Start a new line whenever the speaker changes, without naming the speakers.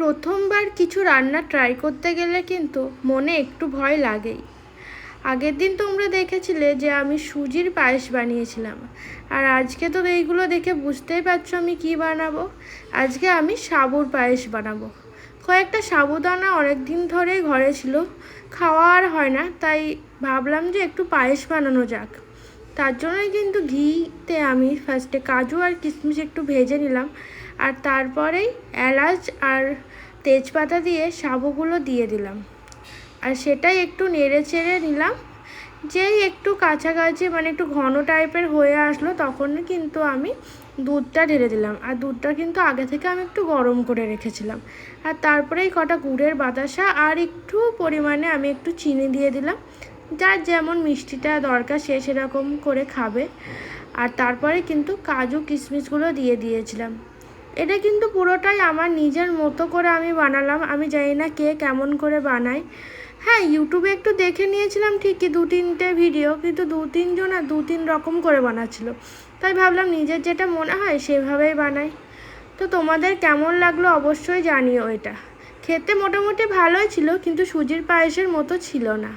প্রথমবার কিছু রান্না ট্রাই করতে গেলে কিন্তু মনে একটু ভয় লাগেই। আগের দিন তোমরা দেখেছিলে যে আমি সুজির পায়েস বানিয়েছিলাম। আর আজকে তো এইগুলো দেখে বুঝতেই পারছ আমি কি বানাবো? আজকে আমি সাবুর পায়েস বানাবো। কয়েকটা সাবুদানা অনেক দিন ধরেই ঘরে ছিল, খাওয়া আর হয় না, তাই ভাবলাম যে একটু পায়েস বানানো যাক। তার জন্যই কিন্তু ঘিতে আমি ফার্স্টে কাজু আর কিশমিশ একটু ভেজে নিলাম। আর তারপরেই এলাচ আর তেজপাতা দিয়ে সাবুগুলো দিয়ে দিলাম। আর সেটাই একটু নেড়ে চেড়ে নিলাম। যেই একটু কাছাকাছি মানে একটু ঘন টাইপের হয়ে আসলো তখন কিন্তু আমি দুধটা ঢেলে দিলাম। আর দুধটা কিন্তু আগে থেকে আমি একটু গরম করে রেখেছিলাম। আর তারপরেই কটা গুড়ের বাতাসা আর একটু পরিমাণে আমি একটু চিনি দিয়ে দিলাম। যার যেমন মিষ্টিটা দরকার সে সেরকম করে খাবে। আর তারপরে কিন্তু কাজু কিশমিশগুলো দিয়ে দিয়েছিলাম। এটা কিন্তু পুরোটাই আমার নিজের মতো করে আমি বানালাম। আমি জানি না কে কেমন করে বানায়। হ্যাঁ ইউটিউবে একটু দেখে নিয়েছিলাম ঠিকই দু তিনটে ভিডিও কিন্তু দু তিনজন আর দু তিন রকম করে বানাচ্ছিল। তাই ভাবলাম নিজের যেটা মনে হয় সেভাবেই বানাই। তো তোমাদের কেমন লাগল অবশ্যই জানিও এটা। খেতে মোটামুটি ভালোই ছিল, কিন্তু সুজির পায়েসের মতো ছিল না।